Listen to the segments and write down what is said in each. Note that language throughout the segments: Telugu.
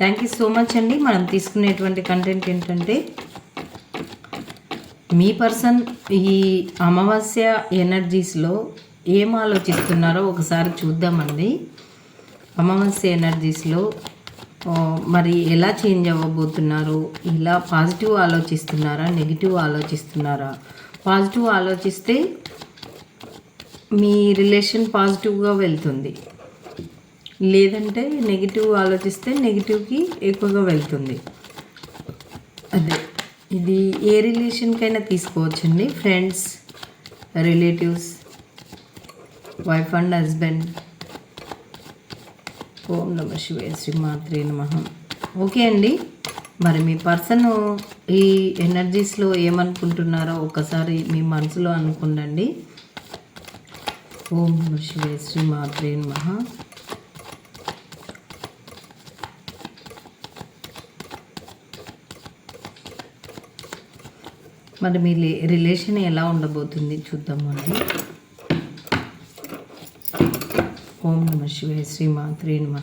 థ్యాంక్ యూ సో మచ్ అండి. మనం తీసుకునేటువంటి కంటెంట్ ఏంటంటే మీ పర్సన్ ఈ అమావాస్య ఎనర్జీస్లో ఏం ఆలోచిస్తున్నారో ఒకసారి చూద్దామండి. అమావాస్య ఎనర్జీస్లో మరి ఎలా చేంజ్ అవ్వబోతున్నారు? ఇలా పాజిటివ్ ఆలోచిస్తున్నారా? నెగిటివ్ ఆలోచిస్తున్నారా? పాజిటివ్ ఆలోచిస్తే మీ రిలేషన్ పాజిటివ్గా వెళ్తుంది. లేదంటే నెగిటివ్ ఆలోచిస్తే నెగిటివ్కి ఎక్కువగా వెళ్తుంది. అదే. ఇది ఏ రిలేషన్కైనా తీసుకోవచ్చండి. Friends relatives wife and husband ఓం నమ శివాయ శ్రీమాత్రే నమ. ఓకే అండి. మరి మీ పర్సన్ ఈ ఎనర్జీస్లో ఏమనుకుంటున్నారో ఒకసారి మీ మనసులో అనుకుండండి. ఓం నమ శివాయ శ్రీమాత్రే నమ. మరి మీ రిలేషన్ ఎలా ఉండబోతుంది చూద్దామండి ఓం నమ శివాయ శ్రీమాత్రే నమ.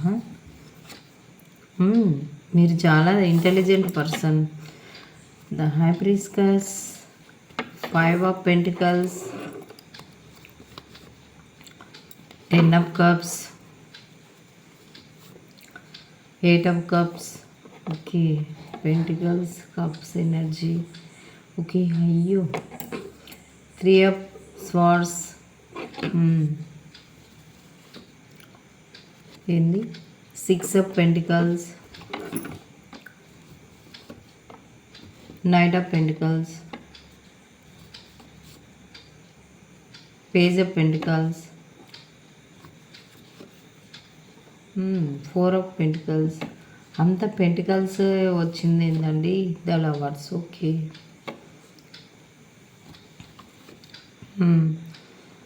మీరు చాలా intelligent person the hibiscus five of pentacles ten of cups eight of cups okay pentacles cups energy okay అయ్యో త్రీ అప్ స్వార్స్ ఏంది six of pentacles knight of pentacles page of pentacles four of pentacles అంత పెంటికల్స్ వచ్చింది ఏంటండి the lovers okay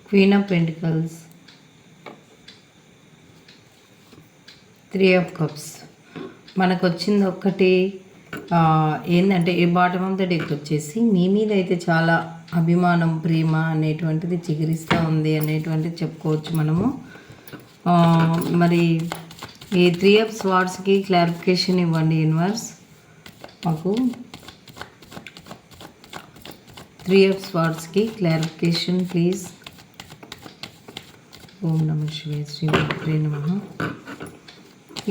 queen of pentacles three of cups మనకు వచ్చింది ఒక్కటి ఏంటంటే ఈ బాటమ్ ఆఫ్ ద డెక్ వచ్చేసి మీ మీద అయితే చాలా అభిమానం ప్రేమ అనేటువంటిది చిగురిస్తూ ఉంది అనేటువంటిది చెప్పుకోవచ్చు మనము. మరి ఈ త్రీ ఆఫ్ స్వార్డ్స్కి క్లారిఫికేషన్ ఇవ్వండి యూనివర్స్ మాకు త్రీ ఆఫ్ స్వార్డ్స్కి క్లారిఫికేషన్ ప్లీజ్. ఓం నమ శివాయ శ్రీ మాత్రే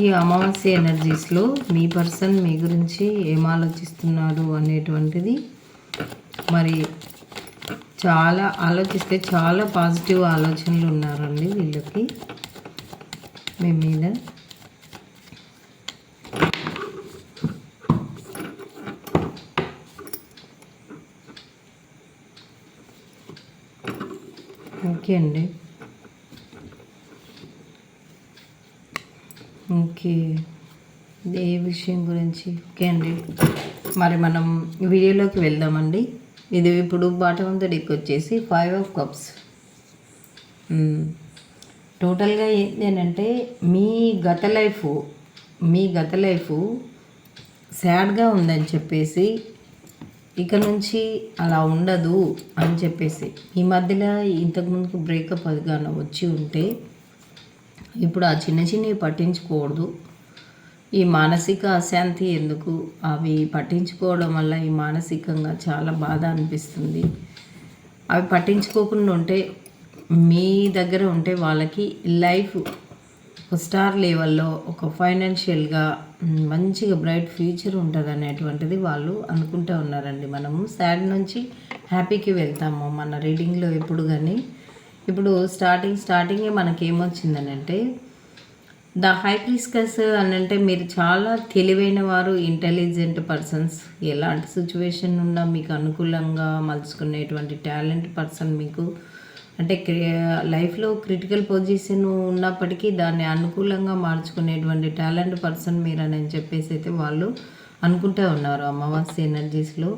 ఈ అమావాస్య ఎనర్జీస్లో మీ పర్సన్ మీ గురించి ఏం ఆలోచిస్తున్నాడు అనేటువంటిది మరి చాలా ఆలోచిస్తే చాలా పాజిటివ్ ఆలోచనలు ఉన్నారండి వీళ్ళకి. మీ మీద ఓకే అండి. ఓకే. ఏ విషయం గురించి. ఓకే అండి. మరి మనం వీడియోలోకి వెళ్దామండి. ఇది ఇప్పుడు బాటమ్ ఆఫ్ ద డెక్ వచ్చేసి ఫైవ్ ఆఫ్ కప్స్. టోటల్గా ఏంటి అంటే మీ గత లైఫ్ మీ గత లైఫ్ సాడ్గా ఉందని చెప్పేసి ఇక నుంచి అలా ఉండదు అని చెప్పేసి. ఈ మధ్యలో ఇంతకుముందుకు బ్రేకప్ అదిగాన వచ్చి ఉంటే ఇప్పుడు ఆ చిన్న చిన్నవి పట్టించుకోకూడదు. ఈ మానసిక అశాంతి ఎందుకు? అవి పట్టించుకోవడం వల్ల ఈ మానసికంగా చాలా బాధ అనిపిస్తుంది. అవి పట్టించుకోకుండా ఉంటే మీ దగ్గర ఉంటే వాళ్ళకి లైఫ్ స్టార్ లెవెల్లో ఒక ఫైనాన్షియల్గా మంచిగా బ్రైట్ ఫ్యూచర్ ఉంటుంది అనేటువంటిది వాళ్ళు అనుకుంటూ ఉన్నారండి. మనము సాడ్ నుంచి హ్యాపీకి వెళ్తాము. మన రీడింగ్లో ఎప్పుడు కానీ ఇప్పుడు స్టార్టింగ్ స్టార్టింగే మనకి ఏమొచ్చిందని అంటే ద హై ప్రిస్కస్ అని అంటే మీరు చాలా తెలివైన వారు ఇంటెలిజెంట్ పర్సన్స్. ఎలాంటి సిచ్యువేషన్ ఉన్నా మీకు అనుకూలంగా మలుచుకునేటువంటి టాలెంట్ పర్సన్ మీకు అంటే లైఫ్లో క్రిటికల్ పొజిషన్ ఉన్నప్పటికీ దాన్ని అనుకూలంగా మార్చుకునేటువంటి టాలెంట్ పర్సన్ మీరని చెప్పేసి అయితే వాళ్ళు అనుకుంటూ ఉన్నారు అమావాస్య ఎనర్జీస్లో.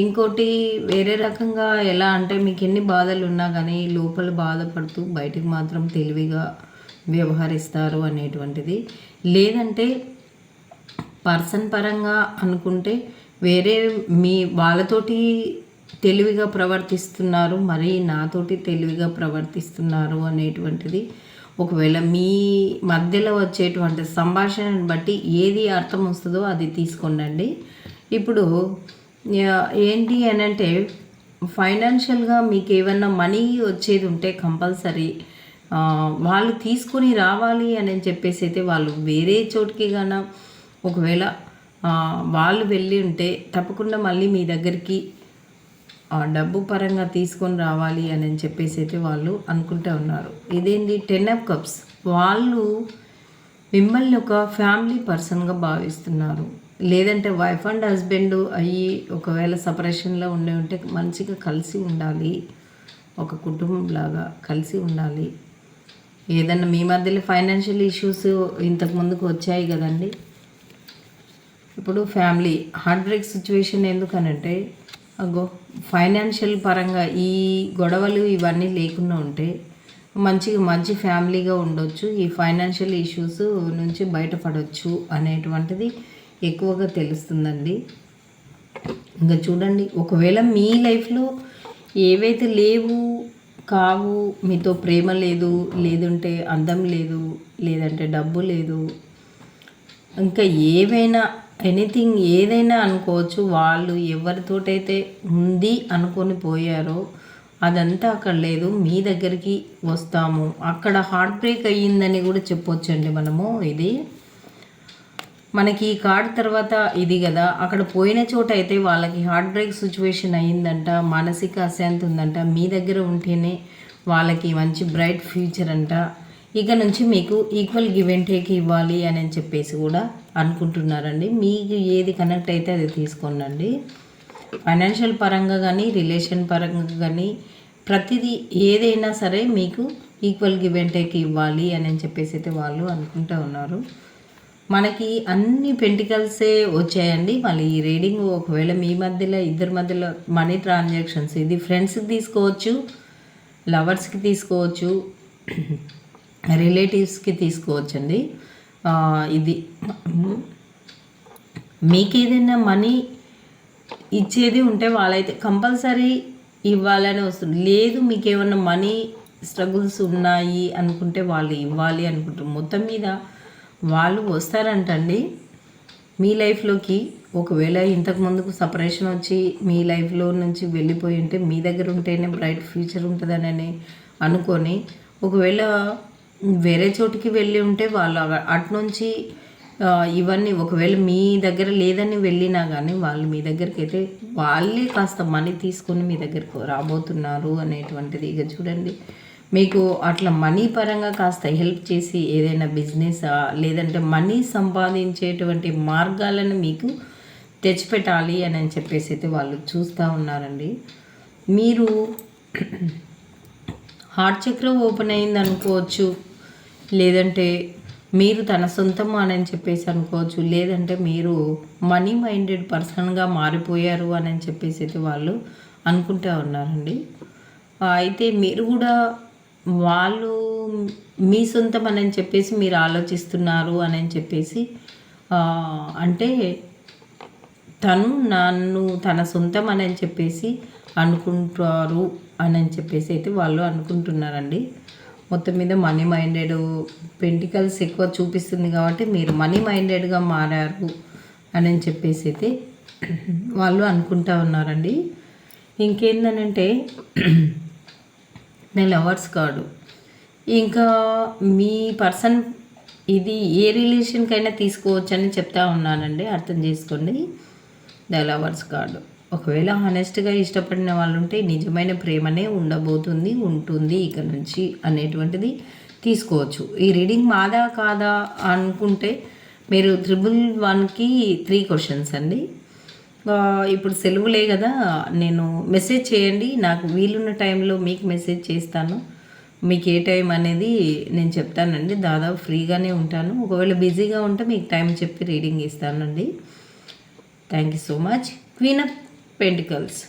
ఇంకోటి వేరే రకంగా ఎలా అంటే మీకు ఎన్ని బాధలు ఉన్నా కానీ లోపల బాధపడుతూ బయటకు మాత్రం తెలివిగా వ్యవహరిస్తారు అనేటువంటిది. లేదంటే పర్సన్ పరంగా అనుకుంటే వేరే మీ వాళ్ళతోటి తెలివిగా ప్రవర్తిస్తున్నారు మరి నాతోటి తెలివిగా ప్రవర్తిస్తున్నారు అనేటువంటిది ఒకవేళ మీ మధ్యలో వచ్చేటువంటి సంభాషణను బట్టి ఏది అర్థం వస్తుందో అది తీసుకోండి ఇప్పుడు ఏంటి అని అంటే ఫైనాన్షియల్గా మీకు ఏమన్నా మనీ వచ్చేది ఉంటే కంపల్సరీ వాళ్ళు తీసుకొని రావాలి అని చెప్పేసి అయితే వాళ్ళు వేరే చోటుకి గాన ఒకవేళ వాళ్ళు వెళ్ళి ఉంటే తప్పకుండా మళ్ళీ మీ దగ్గరికి డబ్బు పరంగా తీసుకొని రావాలి అని చెప్పేసి అయితే వాళ్ళు అనుకుంటూ ఉన్నారు. ఇదేంటి? టెన్ ఆఫ్ కప్స్ వాళ్ళు మిమ్మల్ని ఒక ఫ్యామిలీ పర్సన్గా భావిస్తున్నారు. లేదంటే వైఫ్ అండ్ హస్బెండ్ అయ్యి ఒకవేళ సపరేషన్లో ఉండే ఉంటే మంచిగా కలిసి ఉండాలి. ఒక కుటుంబం లాగా కలిసి ఉండాలి. ఏదన్నా మీ మధ్యలో ఫైనాన్షియల్ ఇష్యూస్ ఇంతకు ముందుకు వచ్చాయి కదండి? ఇప్పుడు ఫ్యామిలీ హార్ట్ బ్రేక్ సిచ్యువేషన్ ఎందుకనంటే అగో ఫైనాన్షియల్ పరంగా ఈ గొడవలు ఇవన్నీ లేకుండా ఉంటే మంచిగా మంచి ఫ్యామిలీగా ఉండొచ్చు ఈ ఫైనాన్షియల్ ఇష్యూస్ నుంచి బయటపడవచ్చు అనేటువంటిది ఎక్కువగా తెలుస్తుందండి. ఇంకా చూడండి ఒకవేళ మీ లైఫ్లో ఏవైతే లేవు కావు మీతో ప్రేమ లేదు లేదంటే అందం లేదు లేదంటే డబ్బు లేదు ఇంకా ఏవైనా ఎనీథింగ్ ఏదైనా అనుకోవచ్చు వాళ్ళు ఎవరితోటైతే ఉంది అనుకొని పోయారో అదంతా అక్కడ లేదు. మీ దగ్గరికి వస్తాము. అక్కడ హార్ట్ బ్రేక్ అయ్యిందని కూడా చెప్పొచ్చండి మనము. ఇది మనకి ఈ కార్డ్ తర్వాత ఇది కదా. అక్కడ పోయిన చోట అయితే వాళ్ళకి హార్ట్ బ్రేక్ సిచ్యువేషన్ అయ్యిందంట మానసిక అశాంతి ఉందంట. మీ దగ్గర ఉంటేనే వాళ్ళకి మంచి బ్రైట్ ఫ్యూచర్ అంట. ఇక నుంచి మీకు ఈక్వల్ గివ్ అండ్ టేక్ ఇవ్వాలి అని చెప్పేసి కూడా అనుకుంటున్నారండి. మీకు ఏది కనెక్ట్ అయితే అది తీసుకోనండి. ఫైనాన్షియల్ పరంగా కానీ రిలేషన్ పరంగా కానీ ప్రతిదీ ఏదైనా సరే మీకు ఈక్వల్ గివ్ అండ్ టేక్ ఇవ్వాలి అని చెప్పేసి అయితే వాళ్ళు అనుకుంటూ ఉన్నారు. మనకి అన్ని పెంటికల్సే వచ్చాయండి. మళ్ళీ ఈ రీడింగ్ ఒకవేళ మీ మధ్యలో ఇద్దరి మధ్యలో మనీ ట్రాన్సాక్షన్స్ ఇది ఫ్రెండ్స్కి తీసుకోవచ్చు లవర్స్కి తీసుకోవచ్చు రిలేటివ్స్కి తీసుకోవచ్చండి. ఇది మీకు ఏదైనా మనీ ఇచ్చేది ఉంటే వాళ్ళైతే కంపల్సరీ ఇవ్వాలని వస్తుంది. లేదు మీకు ఏమన్నా మనీ స్ట్రగుల్స్ ఉన్నాయి అనుకుంటే వాళ్ళు ఇవ్వాలి అనుకుంటారు. మొత్తం మీద వాళ్ళు వస్తారంటండి. మీ లైఫ్లోకి ఒకవేళ ఇంతకు ముందుకు సపరేషన్ వచ్చి మీ లైఫ్లో నుంచి వెళ్ళిపోయి ఉంటే మీ దగ్గర ఉంటేనే బ్రైట్ ఫ్యూచర్ ఉంటుందని అనుకొని ఒకవేళ వేరే చోటికి వెళ్ళి ఉంటే వాళ్ళు అటు నుంచి ఇవన్నీ ఒకవేళ మీ దగ్గర లేదని వెళ్ళినా కానీ వాళ్ళు మీ దగ్గరికి అయితే వాళ్ళే కాస్త మనీ తీసుకొని మీ దగ్గరకు రాబోతున్నారు అనేటువంటిది. ఇక చూడండి మీకు అట్లా మనీ పరంగా కాస్త హెల్ప్ చేసి ఏదైనా బిజినెస్ లేదంటే మనీ సంపాదించేటువంటి మార్గాలను మీకు తెచ్చిపెట్టాలి అని చెప్పేసి అయితే వాళ్ళు చూస్తూ ఉన్నారండి. మీరు హార్ట్ చక్రం ఓపెన్ అయింది అనుకోవచ్చు లేదంటే మీరు తన సొంతం అని చెప్పేసి అనుకోవచ్చు. లేదంటే మీరు మనీ మైండెడ్ పర్సన్గా మారిపోయారు అని చెప్పేసి అయితే వాళ్ళు అనుకుంటూ ఉన్నారండి. అయితే మీరు కూడా వాళ్ళు మీ సొంతం అని చెప్పేసి మీరు ఆలోచిస్తున్నారు అని చెప్పేసి అంటే తను నన్ను తన సొంతం అని చెప్పేసి అనుకుంటారు అని చెప్పేసి అయితే వాళ్ళు అనుకుంటున్నారండి. మొత్తం మీద మనీ మైండెడ్ పెంటికల్స్ ఎక్కువ చూపిస్తుంది కాబట్టి మీరు మనీ మైండెడ్గా మారారు అని చెప్పేసి అయితే వాళ్ళు అనుకుంటా ఉన్నారండి. ఇంకేందనంటే నేను లవర్స్ కార్డు ఇంకా మీ పర్సన్ ఇది ఏ రిలేషన్కైనా తీసుకోవచ్చని చెప్తా ఉన్నానండి. అర్థం చేసుకోండి. ద లవర్స్ కార్డు ఒకవేళ హానెస్ట్గా ఇష్టపడిన వాళ్ళు ఉంటే నిజమైన ప్రేమనే ఉండబోతుంది ఉంటుంది ఇక నుంచి అనేటువంటిది తీసుకోవచ్చు. ఈ రీడింగ్ మాదా కాదా అనుకుంటే మీరు త్రిబుల్ వన్కి త్రీ క్వశ్చన్స్ అండి. ఇప్పుడు సెలవులే కదా నేను మెసేజ్ చేయండి నాకు వీలున్న టైంలో మీకు మెసేజ్ చేస్తాను. మీకు ఏ టైం అనేది నేను చెప్తానండి. దాదాపు ఫ్రీగానే ఉంటాను. ఒకవేళ బిజీగా ఉంటే మీకు టైం చెప్పి రీడింగ్ ఇస్తానండి. Thank you so much. Queen of pentacles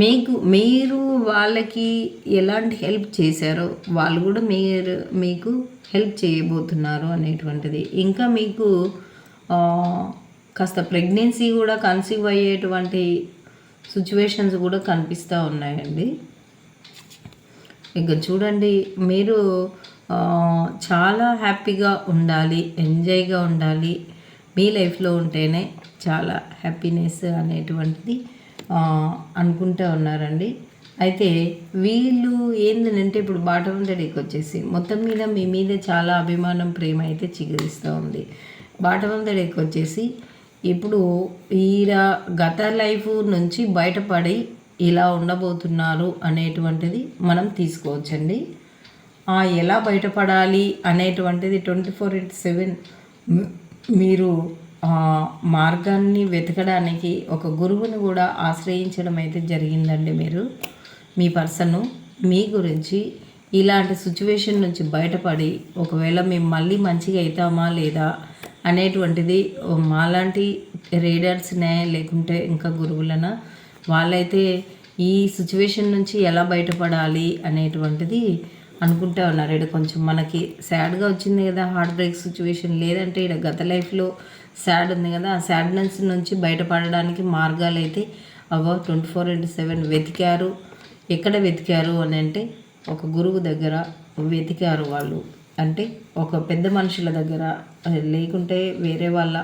మీకు మీరు వాళ్ళకి ఎలాంటి హెల్ప్ చేశారో వాళ్ళు కూడా మీరు మీకు హెల్ప్ చేయబోతున్నారు అనేటువంటిది. ఇంకా మీకు కాస్త ప్రెగ్నెన్సీ కూడా కన్సీవ్ అయ్యేటువంటి సిచ్యువేషన్స్ కూడా కనిపిస్తూ ఉన్నాయండి. ఇక చూడండి మీరు చాలా హ్యాపీగా ఉండాలి ఎంజాయ్గా ఉండాలి. మీ లైఫ్లో ఉంటేనే చాలా హ్యాపీనెస్ అనేటువంటిది అనుకుంటూ ఉన్నారండి. అయితే వీళ్ళు ఏంటంటే ఇప్పుడు బాటమ్ డెడికి వచ్చేసి మొత్తం మీద మీ మీద చాలా అభిమానం ప్రేమ అయితే చిగురిస్తూ ఉంది. బాటమ్ డెడికి వచ్చేసి ఇప్పుడు ఈర గత లైఫ్ నుంచి బయటపడి ఇలా ఉండబోతున్నారు అనేటువంటిది మనం తీసుకోవచ్చండి. ఎలా బయటపడాలి అనేటువంటిది ట్వంటీ ఫోర్ ఇంటూ సెవెన్ మీరు మార్గాన్ని వెతకడానికి ఒక గురువుని కూడా ఆశ్రయించడం అయితే జరిగిందండి మీరు. మీ పర్సను మీ గురించి ఇలాంటి సిచ్యువేషన్ నుంచి బయటపడి ఒకవేళ మేము మళ్ళీ మంచిగా అవుతామా లేదా అనేటువంటిది మాలాంటి రీడర్స్నే లేకుంటే ఇంకా గురువులన? వాళ్ళైతే ఈ సిచ్యువేషన్ నుంచి ఎలా బయటపడాలి అనేటువంటిది అనుకుంటా ఉన్నారు. ఇక్కడ కొంచెం మనకి సాడ్గా వచ్చింది కదా హార్ట్ బ్రేక్ సిచ్యువేషన్ లేదంటే ఇక్కడ గత లైఫ్లో సాడ్ ఉంది కదా ఆ సాడ్నెస్ నుంచి బయటపడడానికి మార్గాలు అయితే అవో ట్వంటీ ఫోర్ ఇంటూ సెవెన్ వెతికారు. ఎక్కడ వెతికారు అని అంటే ఒక గురువు దగ్గర వెతికారు వాళ్ళు. అంటే ఒక పెద్ద మనుషుల దగ్గర లేకుంటే వేరే వాళ్ళ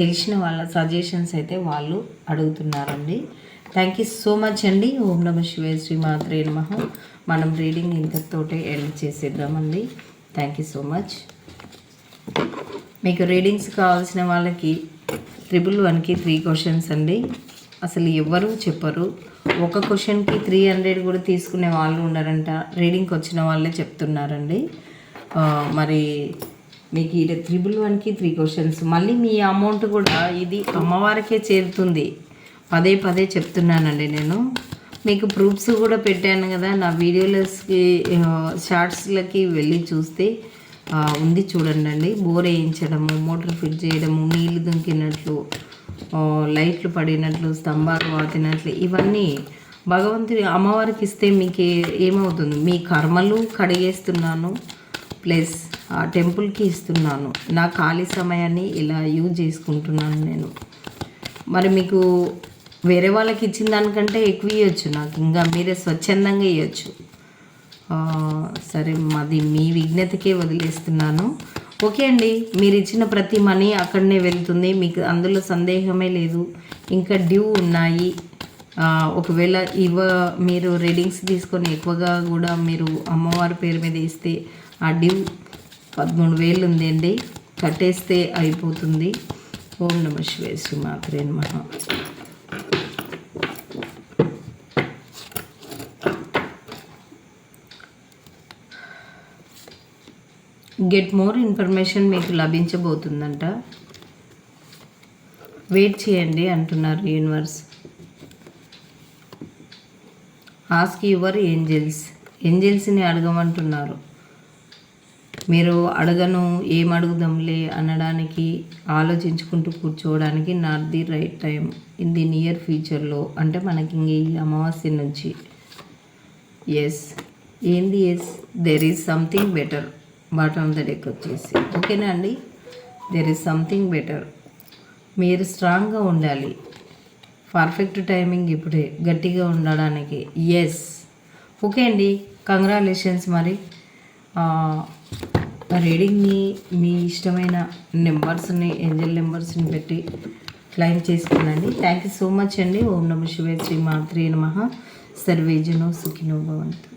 తెలిసిన వాళ్ళ సజెషన్స్ అయితే వాళ్ళు అడుగుతున్నారండి. థ్యాంక్ యూ సో మచ్ అండి. ఓం నమ శివాయ శ్రీ నమ. మనం రీడింగ్ ఇంతతోటే ఎండ్ చేసేద్దామండి. థ్యాంక్ యూ సో మచ్ మీకు రీడింగ్స్ కావాల్సిన వాళ్ళకి ట్రిపుల్ వన్కి త్రీ క్వశ్చన్స్ అండి. అసలు ఎవ్వరూ చెప్పరు. ఒక క్వశ్చన్కి త్రీ హండ్రెడ్ కూడా తీసుకునే వాళ్ళు ఉన్నారంట రీడింగ్కి వచ్చిన వాళ్ళే చెప్తున్నారండి. మరి మీకు ఇది త్రిబుల్ వన్కి త్రీ క్వశ్చన్స్ మళ్ళీ మీ అమౌంట్ కూడా ఇది అమ్మవారికే చేరుతుంది. పదే పదే చెప్తున్నానండి నేను. మీకు ప్రూఫ్స్ కూడా పెట్టాను కదా. నా వీడియోలకి షార్ట్స్లకి వెళ్ళి చూస్తే ఉంది చూడండి బోర్ వేయించడము మోటార్ ఫిట్ చేయడము నీళ్ళు దుంకినట్లు లైట్లు పడినట్లు స్తంభాలు వాతినట్లు ఇవన్నీ భగవంతుడి అమ్మవారికి ఇస్తే మీకు ఏమవుతుంది? మీ కర్మలు కడిగేస్తున్నాను ప్లస్ ఆ టెంపుల్కి ఇస్తున్నాను. నా ఖాళీ సమయాన్ని ఇలా యూజ్ చేసుకుంటున్నాను నేను. మరి మీకు వేరే వాళ్ళకి ఇచ్చిన దానికంటే ఎక్కువ ఇవ్వచ్చు నాకు. ఇంకా మీరే స్వచ్ఛందంగా ఇవ్వచ్చు సరే మాది మీ విజ్ఞతకే వదిలేస్తున్నాను. ఓకే అండి మీరు ఇచ్చిన ప్రతి మనీ అక్కడనే వెళ్తుంది. మీకు అందులో సందేహమే లేదు. ఇంకా డ్యూ ఉన్నాయి. ఒకవేళ ఇవ మీరు రీడింగ్స్ తీసుకొని ఎక్కువగా కూడా మీరు అమ్మవారి పేరు మీద ఇస్తే ఆ డ్యూ పదమూడు వేలు ఉందండి కట్టేస్తే అయిపోతుంది. ఓం నమ శివే శ్రీ మాత్రే గెట్ మోర్ ఇన్ఫర్మేషన్ మీకు లభించబోతుందంట. వెయిట్ చేయండి అంటున్నారు యూనివర్స్. ఆస్క్ యువర్ ఏంజెల్స్ ఏంజెల్స్ని అడగమంటున్నారు. మీరు అడగను ఏం అడుగుదాంలే అనడానికి ఆలోచించుకుంటూ కూర్చోవడానికి not the right time in the near ఫ్యూచర్లో అంటే మనకి ఇంక ఈ అమావాస్య నుంచి. ఎస్ ఏంది yes there is something better bottom of the deck వచ్చేసి. ఓకేనా అండి? దెర్ ఈజ్ సంథింగ్ బెటర్ మీరు స్ట్రాంగ్గా ఉండాలి. పర్ఫెక్ట్ టైమింగ్ ఇప్పుడే. గట్టిగా ఉండడానికి. ఎస్ ఓకే అండి. కంగ్రాచులేషన్స్ మరి. రీడింగ్ని మీ ఇష్టమైన నెంబర్స్ని ఏంజల్ నెంబర్స్ని పెట్టి క్లైమ్ చేసుకున్నాండి థ్యాంక్ యూ సో మచ్ అండి. ఓం నమ శివే శ్రీ మాత్రే నమ. సర్వేజనో సుఖినో భవంతు.